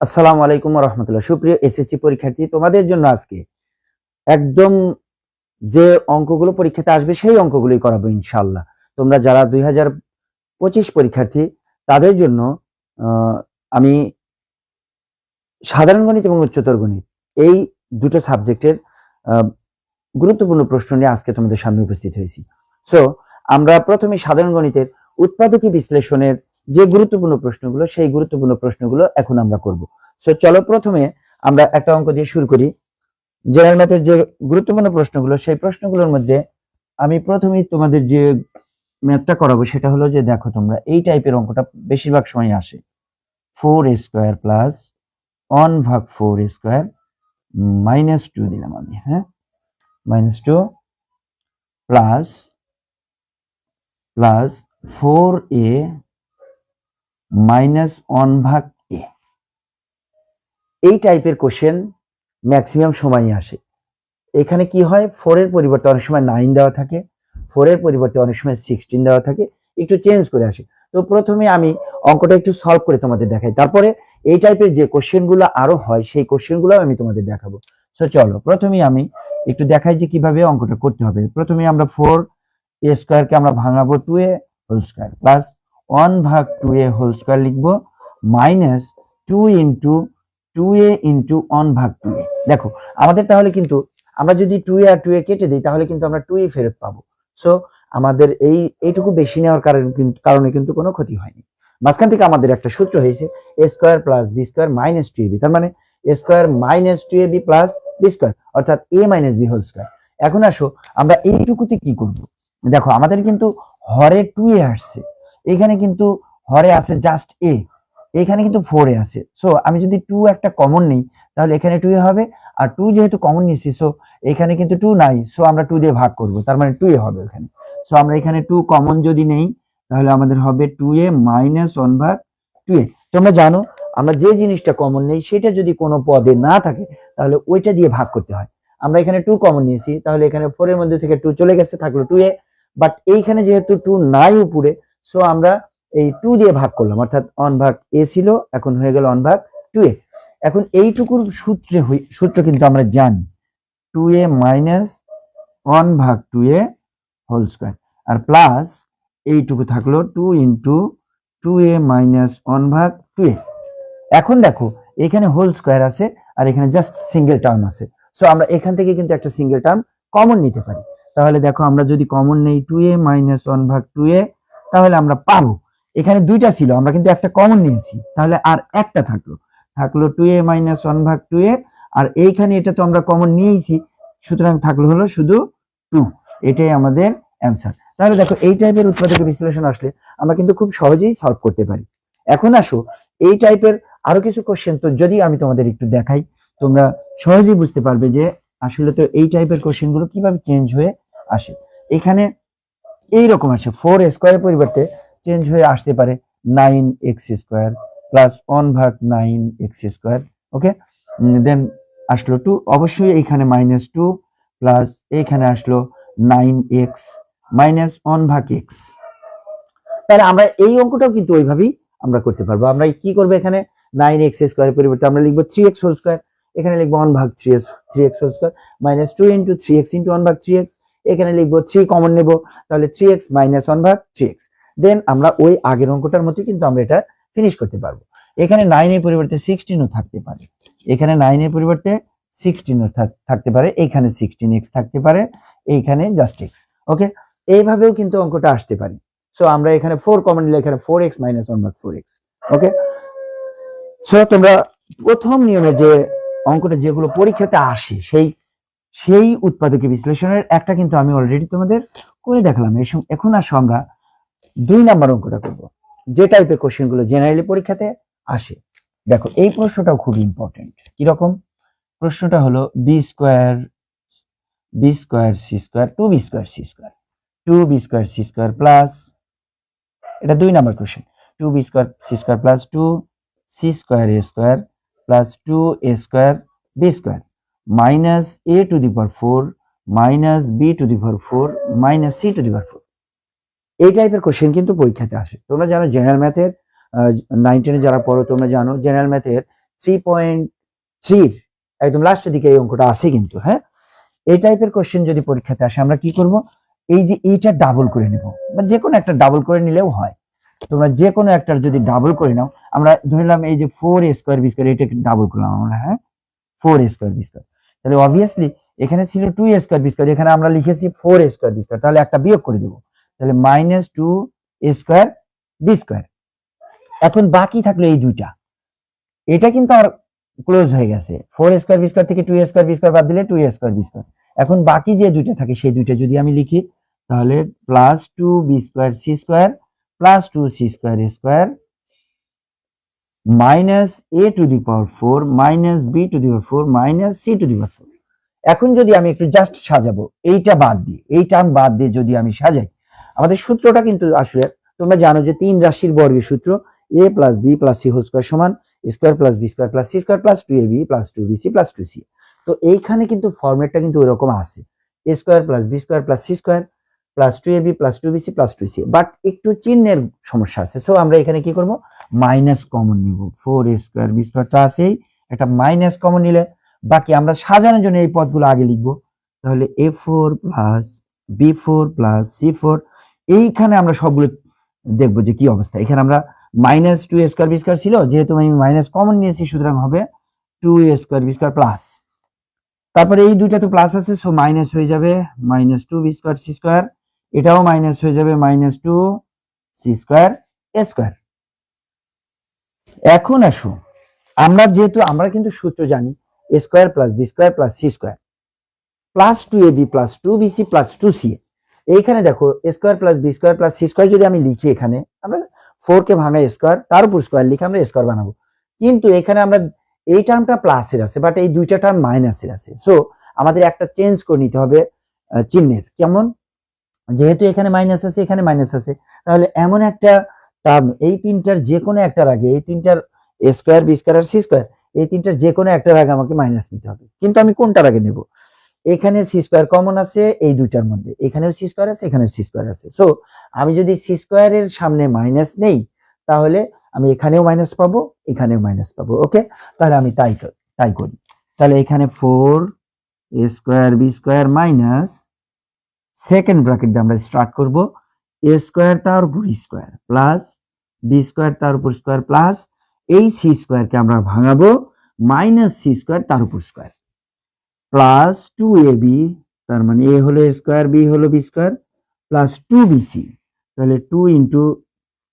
আসসালামু আলাইকুম রহমতুল্লাহ সুপ্রিয় এসএসসি পরীক্ষার্থী, তোমাদের জন্য আজকে একদম যে অঙ্কগুলো পরীক্ষাতে আসবে সেই অঙ্কগুলোই করাবো ইনশাল্লাহ তোমরা যারা দুই হাজার পঁচিশ পরীক্ষার্থী, তাদের জন্য আমি সাধারণ গণিত এবং উচ্চতর গণিত এই দুটো সাবজেক্টের গুরুত্বপূর্ণ প্রশ্ন নিয়ে আজকে তোমাদের সামনে উপস্থিত হয়েছি। সো আমরা প্রথমে সাধারণ গণিতের উৎপাদকী বিশ্লেষণের যে গুরুত্বপূর্ণ প্রশ্নগুলো, সেই গুরুত্বপূর্ণ প্রশ্নগুলো এখন আমরা করব। সো চলো প্রথমে আমরা একটা অঙ্ক দিয়ে শুরু করি। জেনারেল ম্যাথের যে গুরুত্বপূর্ণ প্রশ্নগুলো, সেই প্রশ্নগুলোর মধ্যে আমি প্রথমেই তোমাদের যে ম্যাথটা করাবো, সেটা হলো যে দেখো তোমরা, এই টাইপের অঙ্কটা বেশিরভাগ সময় আসে। ফোর স্কোয়ার প্লাস ওয়ান ভাগ ফোর স্কোয়ার মাইনাস টু দিলাম আমি হ্যাঁ? Minus two plus plus four A minus one ভাগ এ এই টাইপের কোশ্চেন ম্যাক্সিমাম সময়ই আসে। এখানে কি হয়? ফোরের পরিবর্তে অনেক সময় নাইন দেওয়া থাকে। ফোরের পরিবর্তে অনেক সময় সিক্সটিন দেওয়া থাকে। একটু চেঞ্জ করে আসে। তো প্রথমে আমি অঙ্কটা একটু সলভ করে তোমাদের দেখাই। তারপরে এই টাইপের যে কোশ্চেনগুলো আরও হয়, সেই কোশ্চেনগুলো আমি তোমাদের দেখাবো। সো চলো, প্রথমেই আমি একটু দেখাই যে কীভাবে অঙ্কটা করতে হবে। প্রথমে আমরা ফোর এ স্কোয়ারকে আমরা ভাঙাবো two A whole square plus one ভাগ টু এ হোল স্কোয়ার লিখব minus two into two A into one ভাগ টু এ। দেখো, আমাদের তাহলে কিন্তু, আমরা যদি টু আর টু এ কেটে দিই, তাহলে কিন্তু আমরা টু এ ফেরত পাবো। সো আমাদের এই, এইটুকু বেশি নেওয়ার কারণে কিন্তু কারণে কিন্তু কোনো ক্ষতি হয়নি। মাঝখান থেকে আমাদের একটা সূত্র হয়েছে, A square plus B square minus two A B, তার মানে A square minus two A B plus B square, অর্থাৎ A minus B whole square. এখন আসো, আমরা এইটুকুতে কি করব? দেখো, আমাদের কিন্তু হরে টু এ আসছে। এখানে কিন্তু হরে আছে জাস্ট এ এখানে কিন্তু ফোর আছে। সো আমি যদি টু একটা কমন নিই, তাহলে এখানে টু এ হবে, আর টু যেহেতু কমন নিচ্ছি সো এখানে কিন্তু টু নাই সো আমরা টু দিয়ে ভাগ করব, তার মানে টু এ হবে এখানে সো আমরা এখানে টু কমন যদি নেই, তাহলে আমাদের হবে টু এ মাইনাস ওয়ান ভাগ টু এ তোমরা জানো, আমরা যে জিনিসটা কমন নেই, সেটা যদি কোনো পদে না থাকে, তাহলে ওইটা দিয়ে ভাগ করতে হয়। আমরা এখানে টু কমন নিয়েছি, তাহলে এখানে ফোরের মধ্যে থেকে টু চলে গেছে, থাকল টু এ বাট এইখানে যেহেতু টু নাই উপরে সো আমরা এই টু দিয়ে ভাগ করলাম, অর্থাৎ অন ভাগ এ ছিল, এখন হয়ে গেল অন ভাগ টু এ এখন এইটুকুর সূত্রে সূত্র কিন্তু আমরা জানি টু এ মাইনাস ওয়ান ভাগ টু এ হোল স্কোয়ার আর প্লাস এইটুকু থাকল two into two A minus one ভাগ টু এ এখন দেখো, এখানে হোল স্কোয়ার আছে, আর এখানে জাস্ট সিঙ্গেল টার্ম আছে। সো আমরা এখান থেকে কিন্তু একটা সিঙ্গেল টার্ম কমন নিতে পারি। তাহলে দেখো, আমরা যদি কমন নেই টু এ মাইনাস ওয়ান ভাগ টু এ তাহলে আমরা পাবো। এখানে দুইটা ছিল, আমরা কিন্তু একটা কমন নিয়েছি। তাহলে আর একটা থাকল। থাকল টু এ মাইনাস ওয়ান ভাগ টু এ আর এইখানে এটা তো আমরা কমন নিয়েছি সুতরাং থাকল হলো শুধু টু এটাই আমাদের অ্যান্সার তাহলে দেখো, এই টাইপের উৎপাদক বিশ্লেষণ আসলে আমরা কিন্তু খুব সহজেই সলভ করতে পারি। এখন আসো, এই টাইপের আরও কিছু কোশ্চেন তো যদি আমি তোমাদের একটু দেখাই, তোমরা সহজেই বুঝতে পারবে যে আসলে তো এই টাইপের কোশ্চেনগুলো কীভাবে চেঞ্জ হয়ে আসে। এখানে এই রকম আসে ফোর স্কোয়ারের পরিবর্তে চেঞ্জ হয়ে আসতে পারে nine X square plus one ভাগ nine X square okay then আসলো টু অবশ্যই এইখানে মাইনাস টু প্লাস এইখানে আসলো নাইন এক্স মাইনাস ওয়ান ভাগ এক্স তাহলে আমরা এই অঙ্কটাও কিন্তু ওইভাবেই আমরা করতে পারব। আমরা কি করব এখানে? নাইন এক্স স্কোয়ারের পরিবর্তে আমরা লিখব থ্রি এক্স হোল স্কোয়ার এখানে লিখব ওয়ান ভাগ three X three X whole square minus two into three X into one ভাগ থ্রি এক্স এখানে লিখব থ্রি কমন নেব, তাহলে থ্রি এক্স মাইনাস ওয়ান ভাগ থ্রি এক্স দেন আমরা ওই আগের অঙ্কটার মতোই কিন্তু আমরা এটা ফিনিশ করতে পারব। এখানে নাইনের পরিবর্তে সিক্সটিনও থাকতে পারে। এখানে নাইনের পরিবর্তে সিক্সটিনও থাকতে পারে। এখানে সিক্সটিন এক্স থাকতে পারে। এইখানে জাস্ট এক্স ওকে এইভাবেও কিন্তু অঙ্কটা আসতে পারে। সো আমরা এখানে ফোর কমন নিলে এখানে ফোর এক্স মাইনাস ওয়ান ভাগ ফোর এক্স ওকে সো তোমরা প্রথম নিয়মে যে অঙ্কটা যেগুলো পরীক্ষাতে আসে, সেই সেই উৎপাদকী বিশ্লেষণের একটা কিন্তু আমি অলরেডি তোমাদের করে দেখালাম। এখন আসো আমরা দুই নাম্বার অঙ্কটা করব। যে টাইপের কোশ্চেনগুলো জেনারেলি পরীক্ষাতে আসে। দেখো, এই প্রশ্নটাও খুব ইম্পর্টেন্ট কীরকম? প্রশ্নটা হলো B square B square C square two B square C square two B square C square plus এটা দুই number question two B square C square plus two C square A square plus two A square B square minus A to the power four minus B to the power four minus C to the power four এই টাইপের question কিন্তু পরীক্ষাতে আসে। তোমরা জানো general ম্যাথের nine টেনে যারা পড়ো, তোমরা জানো জেনারেল ম্যাথের থ্রি পয়েন্ট থ্রির একদম লাস্টের দিকে এই অঙ্কটা আছে কিন্তু হ্যাঁ? এই টাইপের কোশ্চেন যদি পরীক্ষাতে আসে, আমরা কি করব? এই যে এইটা ডাবল করে নেব। বা যে কোনো একটা ডাবল করে নিলেও হয়। তোমরা যে কোনো একটার যদি ডাবল করে নাও, আমরা ধরলাম এই যে four A square B square এটাকে ডাবল করলাম আমরা হ্যাঁ? Four A square B square তাহলে অবভিয়াসলি এখানে ছিল two A square B square এখানে আমরা লিখেছি four A square B square তাহলে একটা বিয়োগ করে দেবো। তাহলে minus two A square B square এখন বাকি থাকল এই দুইটা। এটা কিন্তু আর ক্লোজ হয়ে গেছে। ফোর স্কোয়ার বি স্কোয়ার থেকে টু স্কোয়ার বি স্কোয়ার বাদ দিলে টু স্কোয়ার বি স্কোয়ার এখন বাকি যে দুইটা থাকে সেই দুইটা যদি আমি লিখি, তাহলে plus two B square C square plus two C square square minus A to the power four, minus B to the power four, minus C to the power four. এখন যদি আমি একটু জাস্ট সাজাবো, এইটা বাদ দিয়ে এই টার্ম বাদ দিয়ে যদি আমি সাজাই, আমাদের সূত্রটা কিন্তু আসলে, তোমরা জানো যে তিন রাশির বর্গের সূত্র, A plus B plus C whole square সমান, square plus B square plus C square plus two A B plus two B C plus two C. তো এইখানে কিন্তু ফর্মেটটা কিন্তু ওইরকম আছে, A square plus B square plus C square plus two A B plus two B C plus two C but একটু চিহ্নের সমস্যা আছে। সো আমরা এখানে কি করব? মাইনাস কমন নিব। ফোর এ স্কোয়ার বি স্কোয়ারটা আছেই। একটা মাইনাস কমন নিলে বাকি আমরা সাজানোর জন্য এই পদগুলো আগে লিখব। তাহলে A four plus B four plus C four এইখানে আমরা সবগুলো দেখব যে কি অবস্থা। এখানে আমরা minus two square B square ছিল। যেহেতু আমি মাইনাস কমন নিয়েছি, সুতরাং হবে two A square B square plus তারপরে এই দুইটা তো প্লাস আছে সো মাইনাস হয়ে যাবে। Minus two B square C square এটাও মাইনাস হয়ে যাবে minus two C square A square এখন আসো, আমরা যেহেতু, আমরা কিন্তু সূত্র জানি A square plus B square plus C square plus two A B plus two B C plus two C এইখানে দেখো A square plus B square plus C square যদি আমি লিখি এখানে, আমরা ফোর কে ভাঙা স্কোয়ার তার উপর স্কোয়ার লিখে আমরা স্কোয়ার বানাবো। কিন্তু এখানে আমরা, এই টার্মটা প্লাসের আছে বাট এই দুইটা টার্ম মাইনাসের আছে। সো আমাদের একটা চেঞ্জ করে নিতে হবে চিহ্নের, কেমন? যেহেতু এখানে মাইনাস আছে, এখানে মাইনাস আছে, তাহলে এমন একটা টার্ম এই তিনটার যে কোনো একটার আগে এই তিনটার এ স্কোয়ার বি স্কোয়ার আর সি স্কোয়ার এই তিনটার যে কোনো একটার আগে আমাকে মাইনাস নিতে হবে। কিন্তু আমি কোনটার আগে নেব? এখানে সি স্কোয়ার কমন আছে, এই দুইটার মধ্যে। এখানেও সি স্কোয়ার আছে, এখানেও সি স্কোয়ার আছে। সো আমি যদি সি স্কোয়ারের সামনে মাইনাস নেই, তাহলে আমি এখানেও মাইনাস পাবো, এখানেও মাইনাস পাবো ওকে তাহলে আমি তাই তাই করি। তাহলে এখানে four A square B square minus second bracket দিয়ে আমরা স্টার্ট করব। এ স্কোয়ার তার উপর স্কোয়ার প্লাস বি স্কোয়ার তার উপর স্কোয়ার প্লাস এই সি স্কোয়ারকে আমরা ভাঙাবো মাইনাস সি স্কোয়ার তার উপর square plus two A B তার মানে এ হলো স্কোয়ার বি হলো B square plus two BC তাহলে টু ইন্টু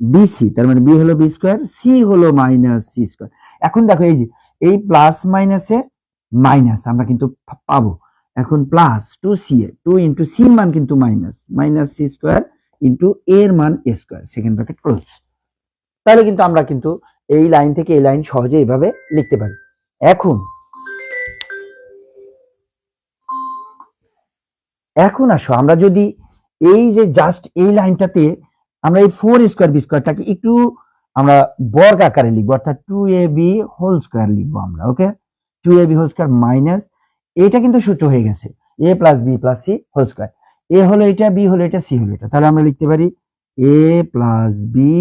বিসি তার মানে বি হলো বি স্কোয়ার সি হলো মাইনাস সি স্কোয়ার এখন দেখো এই যে, এই প্লাস মাইনাসে মাইনাস আমরা কিন্তু পাবো। এখন plus two C A two into C মান কিন্তু minus minus C square into এর মান A square second bracket close তাহলে কিন্তু আমরা কিন্তু এই লাইন থেকে এই লাইন সহজে এইভাবে লিখতে পারি। এখন এখন আসো, আমরা যদি এই যে জাস্ট এই লাইনটাতে আমরা এই ফোর স্কোয়ার বি স্কোয়ারটাকে একটু আমরা বর্গ আকারে লিখব, অর্থাৎ two A B whole square লিখব আমরা okay two A B whole square minus এটা কিন্তু সূত্র হয়ে গেছে। A plus B plus C whole square A হলো এটা বি হলো এটা সি হলো এটা। তাহলে আমরা লিখতে পারি A plus B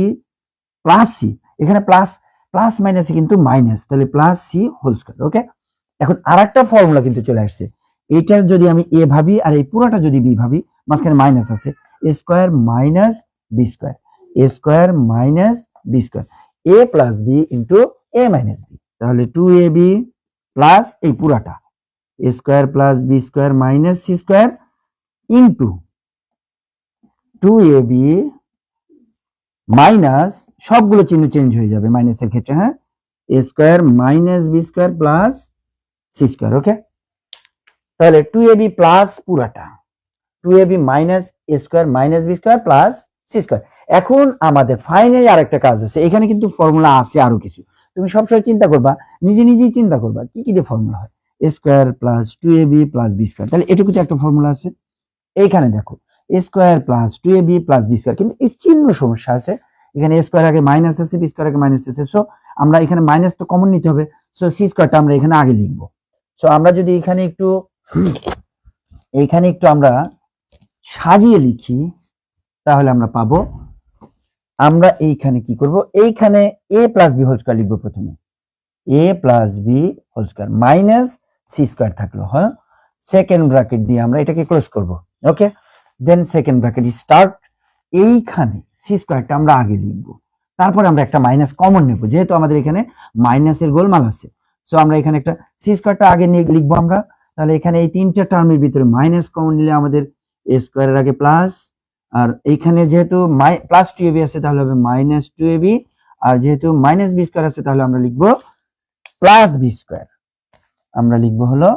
plus C এখানে প্লাস প্লাস মাইনাসে কিন্তু মাইনাস তাহলে plus C whole square okay এখন আর একটা ফর্মুলা কিন্তু চলে আসছে। এইটার যদি আমি এ ভাবি আর এই পুরোটা যদি বি ভাবি, মাঝখানে মাইনাস আছে। A square minus B square A square minus B square A plus B into A minus B তাহলে টু এ বি প্লাস এই পুরাটা। Square plus B square minus C square into two A B minus সবগুলো চিহ্ন change হয়ে যাবে মাইনাসের ক্ষেত্রে হ্যাঁ? Square minus B square plus C square, okay? তাহলে টু এ বি প্লাস পুরাটা, two A B minus square minus B square plus C square. এখন আমাদের ফাইনালি আরেকটা কাজ আছে, এখানে কিন্তু ফর্মুলা আছে আরও কিছু। তুমি সবসময় চিন্তা করবা, নিজে নিজেই চিন্তা করবা, কি কি দিয়ে ফর্মুলা হয়? Square plus two A B plus B square. তাহলে এটুকুতে একটা ফর্মুলা আছে। এইখানে দেখো, square plus two A B plus B square. কিন্তু এই চিহ্ন সমস্যা আছে। এখানে স্কোয়ার আগে মাইনাস আছে, বি স্কোয়ার আগে মাইনাস আছে। সো আমরা এখানে মাইনাস তো কমন নিতে হবে। সো সি স্কোয়ারটা আমরা এখানে আগে লিখব। সো আমরা যদি এখানে একটু এইখানে একটু আমরা সাজিয়ে লিখি, তাহলে আমরা পাবো, আমরা এইখানে কি করব? এইখানে A plus B whole square লিখব প্রথমে। A plus B whole square minus square থাকল হ্যাঁ? সেকেন্ড ব্র্যাকেট দিয়ে আমরা এটাকে ক্লোজ করব, okay? Then second bracket start, এইখানে সি স্কোয়ারটা আমরা আগে লিখব। তারপরে আমরা একটা মাইনাস কমন নেব, যেহেতু আমাদের এখানে মাইনাসের গোলমাল আছে। সো আমরা এখানে একটা সি স্কোয়ারটা আগে নিয়ে লিখব আমরা। তাহলে এখানে এই তিনটা টার্মের ভিতরে মাইনাস কমন নিলে আমাদের এ স্কোয়ারের আগে প্লাস আর এইখানে যেহেতু প্লাস টু এবি আছে, তাহলে হবে মাইনাস টু এবি আর যেহেতু মাইনাস বি স্কোয়ার আছে, তাহলে আমরা লিখব প্লাস বি স্কোয়ার আমরা লিখব হলো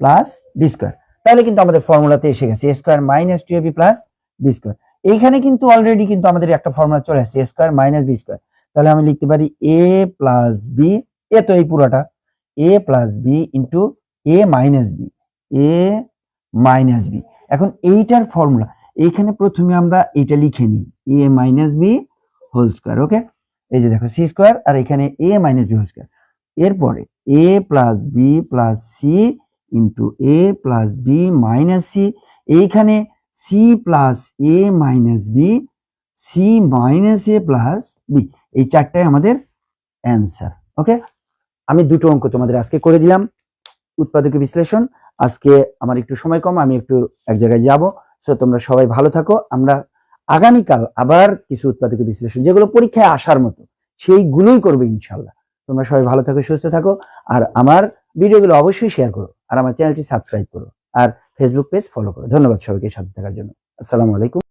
প্লাস বি স্কোয়ার তাহলে কিন্তু আমাদের ফর্মুলাতে এসে গেছে A square minus two AB plus B square এইখানে কিন্তু অলরেডি কিন্তু আমাদের একটা ফর্মুলা চলে আসছে A square minus B square তাহলে আমি লিখতে পারি এ প্লাস বি এ তো এই পুরোটা। A plus B into A minus B A minus B এখন এইটার ফর্মুলা এইখানে প্রথমে আমরা এটা লিখে নিই A minus B whole square okay এই যে দেখো সি স্কোয়ার আর এখানে A minus B whole square এরপরে A plus B plus C into A plus B minus C এইখানে C plus A minus B C minus A plus B এই চারটাই আমাদের অ্যান্সার ওকে আমি দুটো অঙ্ক তোমাদের আজকে করে দিলাম, উৎপাদক বিশ্লেষণ। আজকে আমার একটু সময় কম, আমি একটু এক জায়গায় যাব। সো তোমরা সবাই ভালো থাকো। আমরা আগামীকাল আবার কিছু উৎপাদক বিশ্লেষণ, যেগুলো পরীক্ষায় আসার মতো, সেইগুলোই করব ইনশাল্লাহ। তোমরা সবাই ভালো থাকো, সুস্থ থাকো, আর আমার ভিডিওগুলো অবশ্যই শেয়ার করো, আর আমার চ্যানেলটি সাবস্ক্রাইব করো, আর ফেসবুক পেজ ফলো করো। ধন্যবাদ সবাইকে সাথে থাকার জন্য। আসসালামু আলাইকুম।